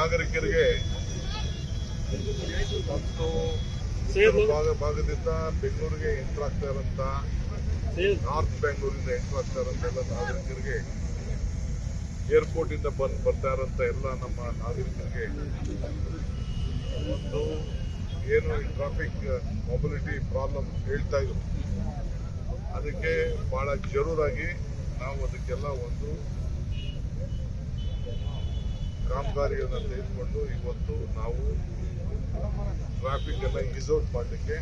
ನಾಗರಿಕರಿಗೆ ಮತ್ತು ಭಾಗ ಭಾಗದಿಂದ ಬೆಂಗಳೂರಿಗೆ ಎಂಟರ್ ಆಗ್ತಾ ಇರೋಂಥ ನಾರ್ತ್ ಬೆಂಗಳೂರಿಂದ ಎಂಟರ್ ಆಗ್ತಾ ಇರೋಂಥ ಎಲ್ಲ ನಾಗರಿಕರಿಗೆ ಏರ್ಪೋರ್ಟ್ ಇಂದ ಬಂದು ಬರ್ತಾ ಇರೋಂಥ ಎಲ್ಲ ನಮ್ಮ ನಾಗರಿಕರಿಗೆ ಒಂದು ಏನು ಟ್ರಾಫಿಕ್ ಮೊಬಿಲಿಟಿ ಪ್ರಾಬ್ಲಮ್ ಹೇಳ್ತಾ ಇದ್ರು. ಅದಕ್ಕೆ ಬಹಳ ಜರೂರಾಗಿ ನಾವು ಅದಕ್ಕೆಲ್ಲ ಒಂದು ಕಾಮಗಾರಿಯನ್ನು ತೆಗೆದುಕೊಂಡು ಇವತ್ತು ನಾವು ಟ್ರಾಫಿಕ್ ಎಲ್ಲ ಈಸೌಟ್ ಮಾಡಲಿಕ್ಕೆ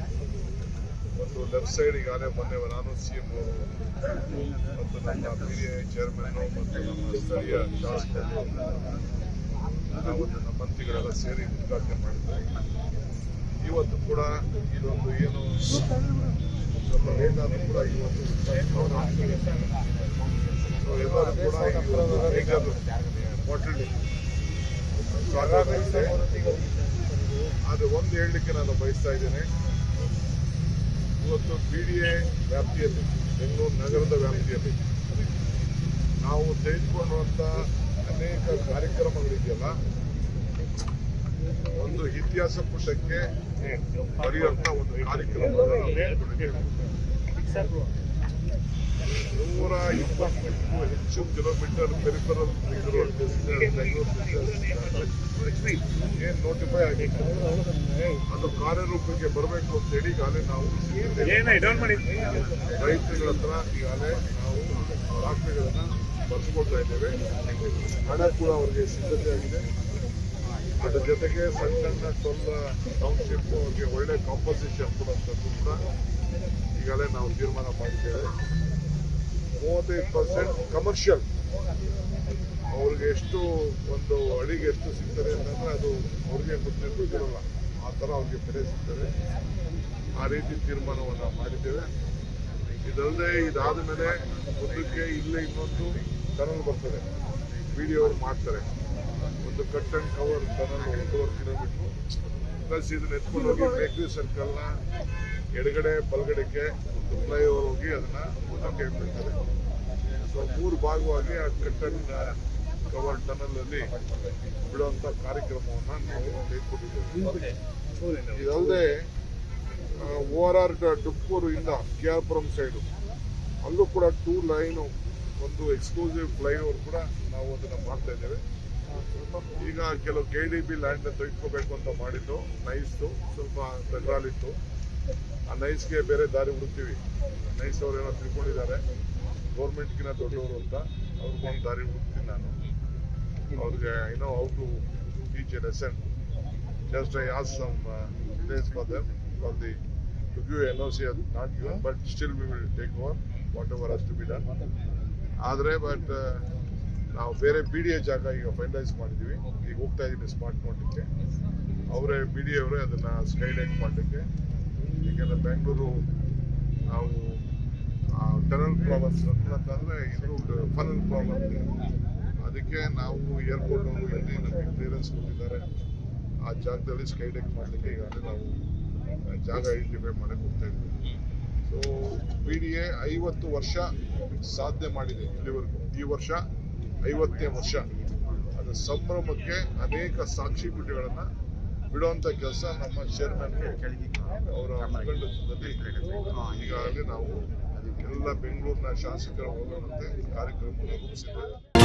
ಒಂದು ಲೆಫ್ಟ್ ಸೈಡ್ ಈಗಾಗಲೇ ಮೊನ್ನೆ ನಾನು ಸಿ ಎಂ ಮತ್ತು ನಮ್ಮ ಪಿ ಡಿ ಐ ಮತ್ತು ನಮ್ಮ ಸ್ಥಳೀಯ ಶಾಸಕರು ನಾವು ನನ್ನ ಮಂತ್ರಿಗಳೆಲ್ಲ ಸೇರಿ ಉದ್ಘಾಟನೆ ಮಾಡಿದ್ದಾರೆ ಇವತ್ತು ಕೂಡ ಇದೊಂದು ಏನು ಸ್ವಲ್ಪ ಲೇಟ್ ಕೂಡ ಇವತ್ತು ಎಲ್ಲರೂ ಕೂಡ ಒಂದು ಮೇಜರ್ ಹೋಟೆಲ್ ಸ್ವಾಗತ ಇದೆ ಆದರೆ ಒಂದು ಹೇಳಲಿಕ್ಕೆ ನಾನು ಬಯಸ್ತಾ ಇದ್ದೇನೆ. ಇವತ್ತು ಬಿ ಡಿ ಎ ವ್ಯಾಪ್ತಿಯಲ್ಲಿ ಬೆಂಗಳೂರು ನಗರದ ವ್ಯಾಪ್ತಿಯಲ್ಲಿ ನಾವು ತೆಗೆದುಕೊಳ್ಳುವಂಥ ಅನೇಕ ಕಾರ್ಯಕ್ರಮಗಳಿದೆಯಲ್ಲ ಒಂದು ಇತಿಹಾಸ ಪುಟಕ್ಕೆ ಬರೆಯುವಂಥ ಒಂದು ಕಾರ್ಯಕ್ರಮ ನೂರ ಇಪ್ಪತ್ತಕ್ಕೂ ಹೆಚ್ಚು ಕಿಲೋಮೀಟರ್ ಪೆರಿಫರಲ್ ಏನ್ ನೋಟಿಫೈ ಆಗಿತ್ತು ಅದು ಕಾರ್ಯರೂಪಕ್ಕೆ ಬರಬೇಕು ಅಂತೇಳಿ ಈಗಾಗಲೇ ನಾವು ರೈತರುಗಳ ಹತ್ರ ಈಗಾಗಲೇ ನಾವು ದಾಖಲೆಗಳನ್ನ ಬರ್ಸ್ಕೊಳ್ತಾ ಇದ್ದೇವೆ. ಹಣ ಕೂಡ ಅವರಿಗೆ ಸಿದ್ಧತೆ ಆಗಿದೆ. ಅದ್ರ ಜೊತೆಗೆ ಸಣ್ಣ ಸಣ್ಣ ಟೌನ್ಶಿಪ್ ಅವ್ರಿಗೆ ಒಳ್ಳೆ ಕಾಂಪೋಸಿಷನ್ ಕೊಡುವಂಥದ್ದು ಕೂಡ ಈಗಾಗಲೇ ನಾವು ತೀರ್ಮಾನ ಮಾಡಿದ್ದೇವೆ. ಮೂವತ್ತೈದು ಪರ್ಸೆಂಟ್ ಕಮರ್ಷಿಯಲ್ ಅವ್ರಿಗೆ ಎಷ್ಟು ಒಂದು ಅಡಿಗೆ ಎಷ್ಟು ಸಿಗ್ತದೆ ಅಂತಂದ್ರೆ ಅದು ಅವ್ರಿಗೆ ಗೊತ್ತಿರಲ್ಲ. ಆ ಥರ ಅವ್ರಿಗೆ ಬೆಲೆ ಸಿಗ್ತದೆ. ಆ ರೀತಿ ತೀರ್ಮಾನವನ್ನು ಮಾಡಿದ್ದೇವೆ. ಇದಲ್ಲದೆ ಇದಾದ ಮೇಲೆ ಮುಂದಕ್ಕೆ ಇಲ್ಲೇ ಇನ್ನೊಂದು ಟನಲ್ ಬರ್ತದೆ. ವಿಡಿಯೋ ಅವ್ರು ಮಾಡ್ತಾರೆ. ಒಂದು ಕಟ್ ಅಂಡ್ ಕವರ್ ಟನಲ್ ಒಂದೂವರೆ ಕಿಲೋಮೀಟ್ರು ಪ್ಲಸ್ ಇದನ್ನ ಎತ್ಕೊಂಡು ಹೋಗಿ ಬೇಕ್ರಿ ಸರ್ಕಲ್ನ ಎಡಗಡೆ, ಬಲಗಡೆಗೆ ಒಂದು ಫ್ಲೈಓವರ್ ಹೋಗಿ ಅದನ್ನ ಮುಂದಕ್ಕೆ ಬಿಡ್ತಾರೆ ಸೊ ಮೂರು ಭಾಗವಾಗಿ ಆ ಕಟ್ಟನ್ ಕವರ್ ಟನಲ್ ಅಲ್ಲಿ ಬಿಡುವಂತ ಕಾರ್ಯಕ್ರಮವನ್ನ ನಾವು ಕೈಕೊಟ್ಟಿದ್ದೇವೆ ಇದಲ್ಲದೆ ಓ ಆರ್ ಡುಪ್ಪೂರು ಇಂದ ಕೆ ಆರ್ ಪುರಂ ಸೈಡು ಅಲ್ಲೂ ಕೂಡ ಟೂ ಲೈನು ಒಂದು ಎಕ್ಸ್ಕ್ಲೂಸಿವ್ ಫ್ಲೈಓವರ್ ಕೂಡ ನಾವು ಅದನ್ನ ಮಾಡ್ತಾ ಇದ್ದೇವೆ. ಈಗ ಕೆಲವು ಕೆ ಡಿ ಬಿ ಲ್ಯಾಂಡ್ ತೆಗೆದುಕೋಬೇಕು ಅಂತ ಮಾಡಿದ್ದು ನೈಸ್ದು ಸ್ವಲ್ಪ ತಗರಾಲಿತ್ತು ಆ ನೈಸ್ಗೆ ಬೇರೆ ದಾರಿ ಹುಡುಕ್ತೀವಿ. ನೈಸ್ ಅವ್ರು ಏನೋ ತಿಳ್ಕೊಂಡಿದ್ದಾರೆ. ಗೌರ್ಮೆಂಟ್ಗಿನ ದೊಡ್ಡವರು ಅಂತ ಅವ್ರಿಗೊಂದು ದಾರಿ ಹುಡುಕ್ತೀನಿ ನಾನು. ಅವ್ರಿಗೆ ಏನೋ how to teach a lesson just I ask some place for them for the to give N O C not given but still we will take over whatever ಅಷ್ಟು ಬಿ ಡನ್ ಆದರೆ ಬಟ್ ನಾವು ಬೇರೆ B D A ಜಾಗ ಈಗ finalise ಮಾಡಿದ್ದೀವಿ ಈಗ ಹೋಗ್ತಾ ಇದ್ದೀನಿ ಸ್ಮಾರ್ಟ್ ಮಾಡಲಿಕ್ಕೆ ಅವರೇ ಬಿ ಡಿ ಅವರೇ ಅದನ್ನು ಸ್ಕೈಲೈಟ್ ಮಾಡಲಿಕ್ಕೆ. ಏಕೆಂದರೆ ಬೆಂಗಳೂರು, ನಾವು ಟನಲ್ ಪ್ರಾಬ್ಲಮ್ಸ್ ಅಂತಂದರೆ ಇದು ಫನಲ್ ಪ್ರಾಬ್ಲಮ್ ಅದಕ್ಕೆ ನಾವು ಏರ್ಪೋರ್ಟ್ ಅವರು ಇಲ್ಲಿ ನಮಗೆ ಕ್ಲಿಯರೆನ್ಸ್ ಕೊಟ್ಟಿದ್ದಾರೆ. ಆ ಜಾಗದಲ್ಲಿ ಸ್ಕೈಡೆಕ್ ಮಾಡಲಿಕ್ಕೆ ಈಗಾಗಲೇ ನಾವು ಜಾಗ ಐಡೆಂಟಿಫೈ ಮಾಡಕ್ಕೆ ಹೋಗ್ತಾ ಇದ್ದೀವಿ. ಸೊ ಪಿ ಡಿ ಎ ಐವತ್ತು ವರ್ಷ ಸಾಧನೆ ಮಾಡಿದೆ ಇಲ್ಲಿವರೆಗೂ. ಈ ವರ್ಷ ಐವತ್ತನೇ ವರ್ಷ. ಅದರ ಸಂಭ್ರಮಕ್ಕೆ ಅನೇಕ ಸಾಕ್ಷಿ ಬಿಡುವಂಥ ಕೆಲಸ ನಮ್ಮ ಚೇರ್ಮನ್ ಅವರ ಮುಖಂಡತ್ವದಲ್ಲಿ ಈಗಾಗಲೇ ನಾವು ಎಲ್ಲ ಬೆಂಗಳೂರಿನ ಶಾಸಕರ ಹೋಗುವಂತೆ ಕಾರ್ಯಕ್ರಮವನ್ನು ರೂಪಿಸಿದ್ದೇವೆ